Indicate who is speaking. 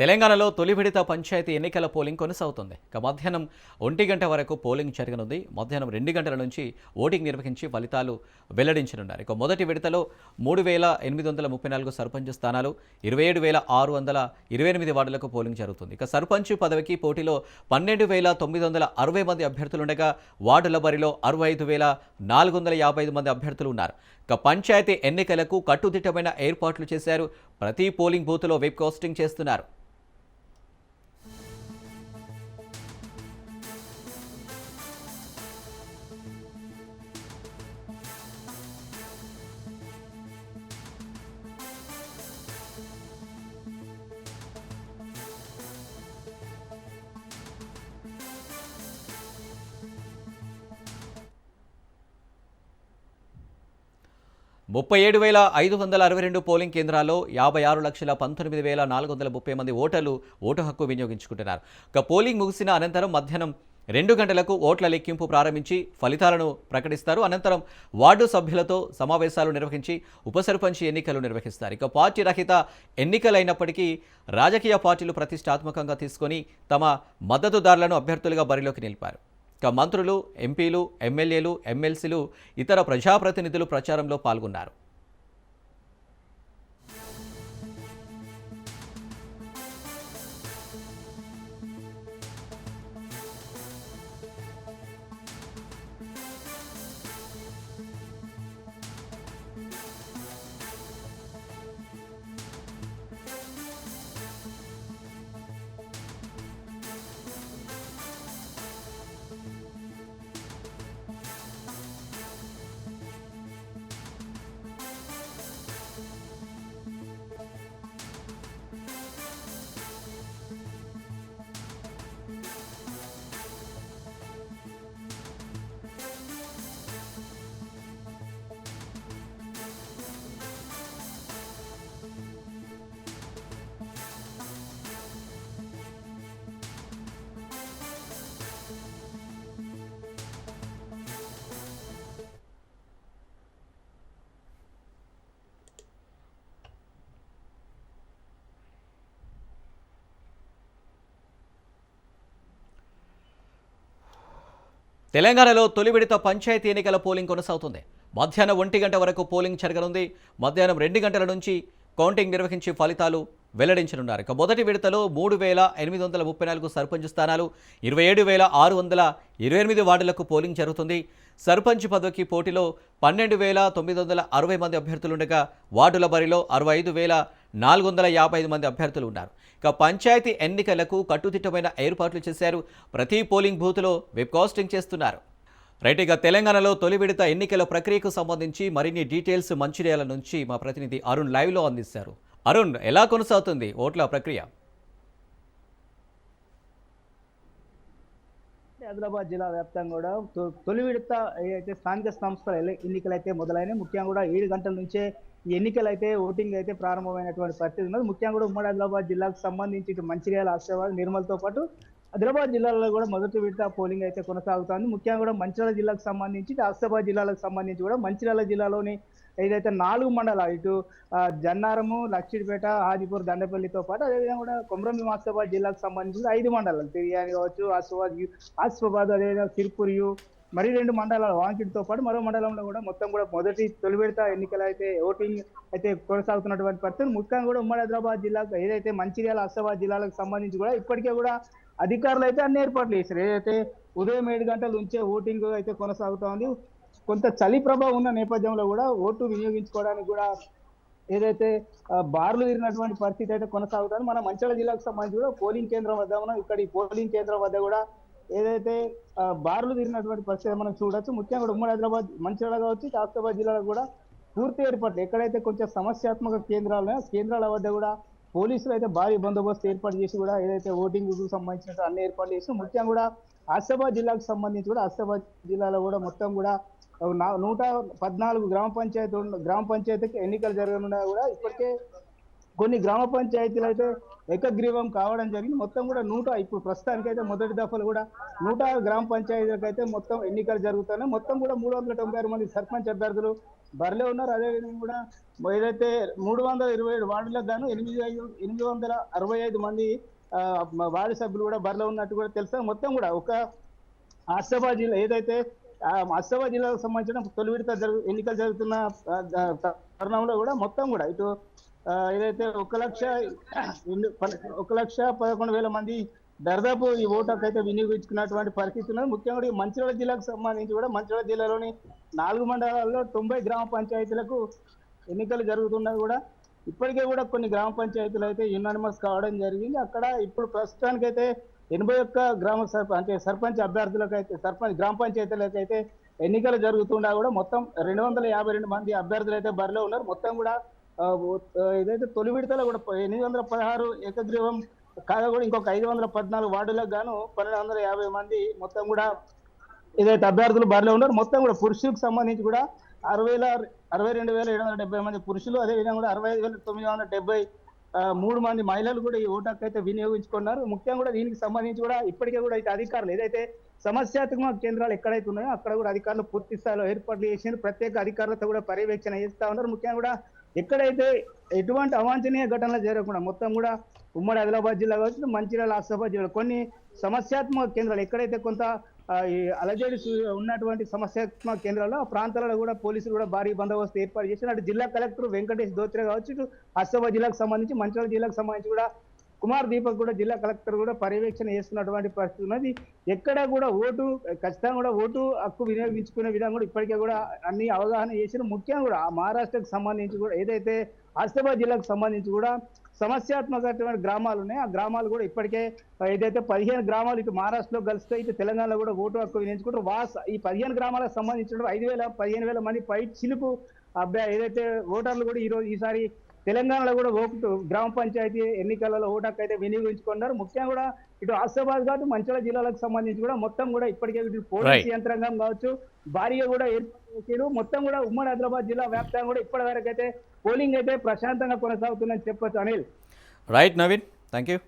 Speaker 1: తెలంగాణలో తొలి విడత పంచాయతీ ఎన్నికల పోలింగ్ కొనసాగుతుంది. ఇక మధ్యాహ్నం ఒంటి గంట వరకు పోలింగ్ జరగనుంది. మధ్యాహ్నం రెండు గంటల నుంచి ఓటింగ్ నిర్వహించి ఫలితాలు వెల్లడించనున్నారు. ఇక మొదటి విడతలో మూడు వేల ఎనిమిది వందల ముప్పై నాలుగు సర్పంచ్ స్థానాలు ఇరవై ఏడు వేల ఆరు వందల ఇరవై ఎనిమిది వార్డులకు పోలింగ్ జరుగుతుంది. ఇక సర్పంచ్ పదవికి పోటీలో పన్నెండు వేల తొమ్మిది వందల అరవై మంది అభ్యర్థులుండగా వార్డుల బరిలో అరవై ఐదు వేల నాలుగు వందల యాభై ఐదు మంది అభ్యర్థులు ఉన్నారు. ఇక పంచాయతీ ఎన్నికలకు కట్టుదిట్టమైన ఏర్పాట్లు చేశారు. ప్రతి పోలింగ్ బూత్లో వెబ్ కాస్టింగ్ చేస్తున్నారు. ముప్పై ఏడు వేల ఐదు వందల అరవై రెండు పోలింగ్ కేంద్రాల్లో యాభై ఆరు లక్షల పంతొమ్మిది వేల నాలుగు వందల ముప్పై మంది ఓటర్లు ఓటు హక్కు వినియోగించుకుంటున్నారు. ఇక పోలింగ్ ముగిసిన అనంతరం మధ్యాహ్నం రెండు గంటలకు ఓట్ల లెక్కింపు ప్రారంభించి ఫలితాలను ప్రకటిస్తారు. అనంతరం వార్డు సభ్యులతో సమావేశాలు నిర్వహించి ఉప సర్పంచ్ ఎన్నికలు నిర్వహిస్తారు. ఇక పార్టీ రహిత ఎన్నికలైనప్పటికీ రాజకీయ పార్టీలు ప్రతిష్టాత్మకంగా తీసుకొని తమ మద్దతుదారులను అభ్యర్థులుగా బరిలోకి నిలిపారు. ఇక మంత్రులు ఎంపీలు ఎమ్మెల్యేలు ఎమ్మెల్సీలు ఇతర ప్రజాప్రతినిధులు ప్రచారంలో పాల్గొన్నారు. తెలంగాణలో తొలి విడత పంచాయతీ ఎన్నికల పోలింగ్ కొనసాగుతుంది. మధ్యాహ్నం ఒంటి గంట వరకు పోలింగ్ జరగనుంది. మధ్యాహ్నం రెండు గంటల నుంచి కౌంటింగ్ నిర్వహించి ఫలితాలు వెల్లడించనున్నారు. ఇక మొదటి విడతలో మూడు వేల ఎనిమిది వందల ముప్పై నాలుగు సర్పంచ్ స్థానాలు ఇరవై ఏడు వేల ఆరు వందల ఇరవై ఎనిమిది వార్డులకు పోలింగ్ జరుగుతుంది. సర్పంచ్ పదవికి పోటీలో పన్నెండు వేల తొమ్మిది వందల అరవై మంది అభ్యర్థులుండగా వార్డుల బరిలో అరవై ఐదు వేల నాలుగు వందల యాభై ఐదు మంది అభ్యర్థులు ఉన్నారు. ఇక పంచాయతీ ఎన్నికలకు కట్టుదిట్టమైన ఏర్పాట్లు చేశారు. ప్రతి పోలింగ్ బూత్లో వెబ్ కాస్టింగ్ చేస్తున్నారు. రైట్ ఇక తెలంగాణలో తొలి విడత ఎన్నికల ప్రక్రియకు సంబంధించి మరిన్ని డీటెయిల్స్ మంచిర్యాల నుంచి మా ప్రతినిధి అరుణ్ లైవ్లో అందిస్తారు. అరుణ్ ఎలా కొనసాగుతుంది ఓట్ల ప్రక్రియ?
Speaker 2: ఆదిలాబాద్ జిల్లా వ్యాప్తంగా కూడా తొలి విడత అయితే స్థానిక సంస్థల ఎన్నికలు అయితే మొదలైనవి ముఖ్యంగా కూడా ఏడు గంటల నుంచే ఈ ఎన్నికలు అయితే ఓటింగ్ అయితే ప్రారంభమైనటువంటి పరిస్థితి ఉన్నది. ముఖ్యంగా కూడా ఉమ్మడి ఆదిలాబాద్ జిల్లాకు సంబంధించి ఇటు మంచిర్యాల ఆసిఫాబాద్ నిర్మల్తో పాటు ఆదిలాబాద్ జిల్లాలో కూడా మొదటి విడత పోలింగ్ అయితే కొనసాగుతోంది. ముఖ్యంగా కూడా మంచిర్యాల జిల్లాకు సంబంధించి ఆసిఫాబాద్ జిల్లాలకు సంబంధించి కూడా మంచిర్యాల జిల్లాలోని ఏదైతే నాలుగు మండలాలు ఇటు జన్నారము లక్షిడిపేట హాజీపూర్ దండపల్లితో పాటు అదేవిధంగా కూడా కొమరంభీం ఆసిఫాబాద్ జిల్లాకు సంబంధించి ఐదు మండలాలు తిరియాని కావచ్చు ఆసిఫాబాద్ ఆసిఫాబాద్ అదేవిధంగా సిర్పూరియు మరి రెండు మండలాలు వాంకిడితో పాటు మరో మండలంలో కూడా మొత్తం కూడా మొదటి తొలి విడత ఎన్నికలు అయితే ఓటింగ్ అయితే కొనసాగుతున్నటువంటి పరిస్థితులు. ముఖ్యంగా కూడా ఉమ్మడి హైదరాబాద్ జిల్లాకు ఏదైతే మంచిర్యాల ఆసిఫాబాద్ జిల్లాలకు సంబంధించి కూడా ఇప్పటికే కూడా అధికారులు అయితే అన్ని ఏర్పాట్లు చేశారు. ఏదైతే ఉదయం ఏడు గంటల నుంచే ఓటింగ్ అయితే కొనసాగుతా ఉంది కొంత చలి ప్రభావం ఉన్న నేపథ్యంలో కూడా ఓటు వినియోగించుకోవడానికి కూడా ఏదైతే బార్లు తిరిగినటువంటి పరిస్థితి అయితే కొనసాగుతుంది మన మంచిర్యాల జిల్లాకు సంబంధించి కూడా పోలింగ్ కేంద్రం వద్ద ఉన్నాం ఇక్కడ ఈ పోలింగ్ కేంద్రం వద్ద కూడా ఏదైతే బార్లు తిరిగినటువంటి పరిస్థితి మనం చూడొచ్చు. ముఖ్యంగా ఉమ్మడి హైదరాబాద్ మంచిర్యాల కావచ్చు ఇటు ఆసిఫాబాద్ జిల్లాలో కూడా పూర్తి ఏర్పాట్లు ఎక్కడైతే కొంచెం సమస్యాత్మక కేంద్రాలు కేంద్రాల వద్ద కూడా పోలీసులు అయితే భారీ బందోబస్తు ఏర్పాటు చేసి కూడా ఏదైతే ఓటింగ్కు సంబంధించిన అన్ని ఏర్పాట్లు చేసి ముఖ్యంగా కూడా ఆసిఫాబాద్ జిల్లాకు సంబంధించి కూడా ఆసిఫాబాద్ జిల్లాలో కూడా మొత్తం కూడా నూట పద్నాలుగు గ్రామ పంచాయతీ గ్రామ పంచాయతీకి ఎన్నికలు జరగనున్నా కూడా ఇప్పటికే కొన్ని గ్రామ పంచాయతీలు అయితే ఏకగ్రీవం కావడం జరిగింది. మొత్తం కూడా నూట ఇప్పుడు ప్రస్తుతానికి అయితే మొదటి దఫలు కూడా నూట గ్రామ పంచాయతీలకు అయితే మొత్తం ఎన్నికలు జరుగుతున్నాయి. మొత్తం కూడా మూడు వందల తొంభై ఆరు మంది సర్పంచ్ అభ్యర్థులు బరిలో ఉన్నారు. అదేవిధంగా కూడా ఏదైతే మూడు వందల ఇరవై ఏడు వార్డులకు గాను ఎనిమిది ఐదు ఎనిమిది వందల అరవై ఐదు మంది ఆ, వార్డు సభ్యులు కూడా బరిలో ఉన్నట్టు కూడా తెలుస్తుంది. మొత్తం కూడా ఒక ఆసిఫాబాద్ జిల్లా ఏదైతే ఆసిఫాబాద్ జిల్లాకు సంబంధించిన తొలి విడత జరుగు ఎన్నికలు జరుగుతున్న తరుణంలో కూడా మొత్తం కూడా ఇటు ఏదైతే ఒక లక్ష ప- ఒక లక్ష పదకొండు వేల మంది దర్దాపు ఈ ఓటర్స్ అయితే వినియోగించుకున్నటువంటి పరిస్థితి ఉన్నది. ముఖ్యంగా మంచిర్యాల జిల్లాకు సంబంధించి కూడా మంచిర్యాల జిల్లాలోని నాలుగు మండలాల్లో తొంభై గ్రామ పంచాయతీలకు ఎన్నికలు జరుగుతున్నా కూడా. ఇప్పటికే కూడా కొన్ని గ్రామ పంచాయతీలు అయితే యునానిమస్ కావడం జరిగింది. అక్కడ ఇప్పుడు ప్రస్తుతానికి అయితే ఎనభై ఒక్క గ్రామ సర్పంచ్ అంటే సర్పంచ్ అభ్యర్థులకు అయితే సర్పంచ్ గ్రామ పంచాయతీలకు అయితే ఎన్నికలు జరుగుతున్నా కూడా మొత్తం రెండు వందల యాభై రెండు మంది అభ్యర్థులు అయితే బరిలో ఉన్నారు. మొత్తం కూడా ఇదైతే ఏదైతే తొలి విడతలో కూడా ఎనిమిది వందల పదహారు ఏకగ్రీవం కాగా కూడా ఇంకొక ఐదు వందల పద్నాలుగు వార్డులకు గాను పన్నెండు వందల యాభై మంది మొత్తం కూడా ఏదైతే అభ్యర్థులు బరిలో ఉన్నారు మొత్తం కూడా పురుషులకు సంబంధించి కూడా అరవై వేల అరవై రెండు వేల ఏడు వందల డెబ్బై మంది పురుషులు అదేవిధంగా కూడా అరవై ఐదు వేల తొమ్మిది వందల డెబ్బై మూడు మంది మహిళలు కూడా ఈ ఓటు హక్కు అయితే వినియోగించుకున్నారు. ముఖ్యంగా కూడా దీనికి సంబంధించి కూడా ఇప్పటికే కూడా అయితే అధికారులు ఏదైతే సమస్యాత్మక కేంద్రాలు ఎక్కడైతే ఉన్నాయో అక్కడ కూడా అధికారులు పూర్తి స్థాయిలో ఏర్పాట్లు చేసి ప్రత్యేక అధికారులతో కూడా పర్యవేక్షణ చేస్తా ఉన్నారు. ముఖ్యంగా కూడా ఎక్కడైతే ఎటువంటి అవాంఛనీయ ఘటనలు జరగకుండా మొత్తం కూడా ఉమ్మడి ఆదిలాబాద్ జిల్లా కావచ్చు మంచిర్యాల ఆసిఫాబాద్ జిల్లా కొన్ని సమస్యాత్మక కేంద్రాలు ఎక్కడైతే కొంత ఈ అలజడి ఉన్నటువంటి సమస్యాత్మక కేంద్రాల్లో ఆ ప్రాంతాలలో కూడా పోలీసులు కూడా భారీ బందోబస్తు ఏర్పాటు చేశారు అటు జిల్లా కలెక్టర్ వెంకటేష్ దోత్రే కావచ్చు ఇటు ఆసిఫాబాద్ జిల్లాకు సంబంధించి మంచిర్యాల జిల్లాకు సంబంధించి కూడా కుమార్ దీపక్ కూడా జిల్లా కలెక్టర్ కూడా పర్యవేక్షణ చేస్తున్నటువంటి పరిస్థితి ఉన్నది. ఎక్కడ కూడా ఓటు ఖచ్చితంగా కూడా ఓటు హక్కు వినియోగించుకునే విధంగా కూడా ఇప్పటికే కూడా అన్ని అవగాహన చేసిన ముఖ్యంగా కూడా ఆ మహారాష్ట్రకు సంబంధించి కూడా ఏదైతే ఆసిఫాబాద్ జిల్లాకు సంబంధించి కూడా సమస్యాత్మకమైన గ్రామాలు ఉన్నాయి. ఆ గ్రామాలు కూడా ఇప్పటికే ఏదైతే పదిహేను గ్రామాలు ఇటు మహారాష్ట్రలో కలిస్తే ఇటు తెలంగాణలో కూడా ఓటు హక్కు వినియోగించుకుంటారు. వాస్ ఈ పదిహేను గ్రామాలకు సంబంధించిన ఐదు వేల పదిహేను వేల మంది పై చిలుపు అబ్బాయి ఏదైతే ఓటర్లు కూడా ఈరోజు ఈసారి తెలంగాణలో కూడా ఓటు గ్రామ పంచాయతీ ఎన్నికలలో ఓటు హక్కు అయితే వినియోగించుకున్నారు. ముఖ్యంగా కూడా ఇటు ఆసిఫాబాద్ కాదు మంచిర్యాల జిల్లాలకు సంబంధించి కూడా మొత్తం కూడా ఇప్పటికే ఇటు పోలీస్. యంత్రాంగం కావచ్చు భారీగా కూడా ఏర్పాటు చేశారు మొత్తం కూడా ఉమ్మడి ఆదిలాబాద్ జిల్లా వ్యాప్తంగా కూడా ఇప్పటి వరకు అయితే పోలింగ్ అయితే ప్రశాంతంగా కొనసాగుతుందని చెప్పొచ్చు Anil.
Speaker 1: Right Naveen thank you